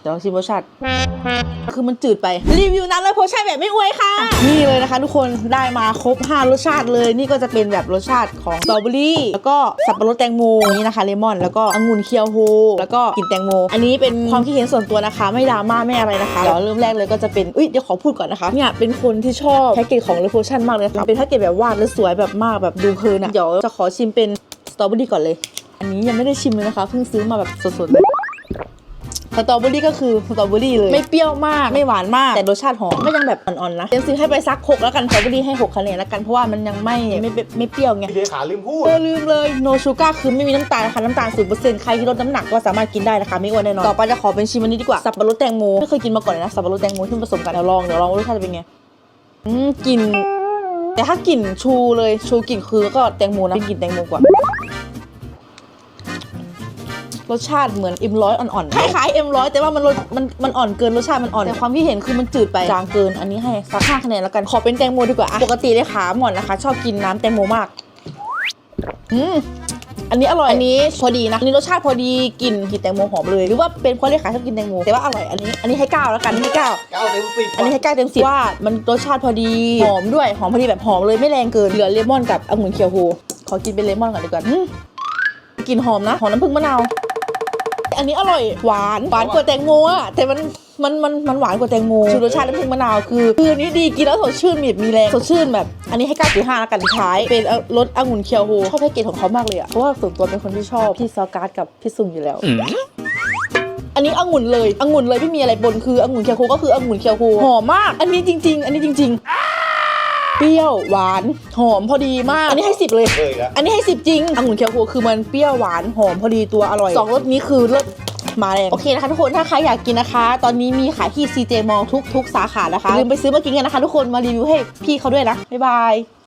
เดี๋ยวชิมรสชาติคือมันจืดไป รีวิวน้ำเลยโพชั่นแบบไม่อวยค่ะ นี่เลยนะคะทุกคนได้มาครบ 5 รสชาติเลย นี่ก็จะเป็นแบบรสชาติของสตรอเบอรี่แล้วก็สับปะรดแตงโมนี่นะคะเลมอนแล้วก็องุ่นเคียวโฮแล้วก็กลิ่นแตงโม อันนี้เป็นความคิดเห็นส่วนตัวนะคะ ไม่ดราม่าไม่อะไรนะคะเดี๋ยวเริ่มแรกเลยก็จะเป็นอุ้ยเดี๋ยวขอพูดก่อนนะคะเนี่ยเป็นคนที่ชอบแพ็กเกจของเลโพชั่นมากเลยค่ะเป็นแพ็กเกจแบบวาดแล้วสวยแบบมากแบบดูเพลินอะเดี๋ยวจะขอชิมเป็นสตรอเบอรี่ก่อนเลย อันนี้ยังไม่ได้ชิมเลยนะคะเพิ่งซื้อมาแบบสดๆเลย สตรอเบอรี่ก็คือสตรอเบอรี่เลย ไม่เปรี้ยวมากไม่หวานมาก แต่รสชาติหอมก็ยังแบบอ่อนๆนะเต็มสิบให้ไปสักหกแล้วกันสตรอเบอรี่ให้หกคะแนนแล้วกันเพราะว่ามันยังไม่ไม่ไม่ไม่เปรี้ยวไงพี่เลขาลืมพูดเออลืมเลยโนชูการ์คือไม่มีน้ำตาลนะคะน้ำตาลศูนเปอร์เซ็นต์ใครที่ลดน้ำหนักก็สามารถกินได้นะคะไม่อ้วนแน่นอนต่อไปจะขอเป็นชิมอันนี้ดีกว่าสับปะรดแตงโมไม่เคยกินมาก่อนเลยนะสับปะรดแตงโมที่ผสมกันเดี๋ยวลองเดี๋ยวลองว่ารสชาติจะเป็นไงอืมกลิ่นแต่ถ้ากลิ่นชูเลยชูกลิ่นคือก็แตงโมนะเป็นกลิ่นแตงโมกว่า รสชาติเหมือนเอ็มร้อยอ่อนๆคล้ายๆเอ็มร้อยแต่ว่ามันรสมันมันอ่อนเกินรสชาติมันอ่อนแต่ความที่เห็นคือมันจืดไปจางเกินอันนี้ให้สักห้าคะแนนแล้วกันขอเป็นแตงโมดีกว่าอะปกติเลยขาหมอนนะคะ ชอบกินน้ำแตงโมมากอืมอันนี้อร่อย อันนี้พอดีนะ อันนี้รสชาติพอดีกลิ่นกลิ่นแตงโมหอมเลย หรือว่าเป็นเพราะเลขาชอบกินแตงโม แต่ว่าอร่อย อันนี้ อันนี้ให้เก้าแล้วกันให้เก้าเก้าเต็มสิบอันนี้ให้เก้าเต็มสิบว่ามันรสชาติพอดี หอมด้วย หอมพอดีแบบหอมเลยไม่แรงเกิน เหลือเลมอนกับองุ่นเคียวโฮ ขอกินเป็นเลมอนก่อนดีกว่าอืมกลิ่นหอมนะ หอมน้ำผึ้งมะนาว อันนี้อร่อยหวานหวานกว่าแตงโมอะแต่มันมันมันมันหวานกว่าแตงโมคือรสชาติน้ำผึ้งมะนาวคือคืออันนี้ดีกินแล้วสดชื่นมีมีแรงสดชื่นแบบ อันนี้ให้9.5แล้วกันสุดท้ายเป็นเอ่อรสองุ่นเคียวโฮชอบแพ็กเกจของเขามากเลยอะเพราะว่าส่วนตัวเป็นคนที่ชอบพี่ซอการ์ดกับพี่ซุงอยู่แล้วอันนี้องุ่นเลยองุ่นเลยไม่มีอะไรบนคือองุ่นเคียวโฮก็คือองุ่นเคียวโฮหอมมาก อันนี้จริง ๆ อันนี้จริง ๆ เปรี้ยวหวานหอมพอดีมาก อันนี้ให้สิบเลย เลยละอันนี้ให้สิบจริงองุ่นเคียวโฮคือมันเปรี้ยวหวานหอมพอดีตัวอร่อยสองรสนี้คือรสมาแรงโอเคนะคะทุกคนถ้าใครอยากกินนะคะ ตอนนี้มีขายที่ CJ m a l l ทุกทุกสาขานะคะอย่าลืมไปซื้อมากินกันนะคะ ทุกคนมารีวิวให้พี่เขาด้วยนะบ๊ายบาย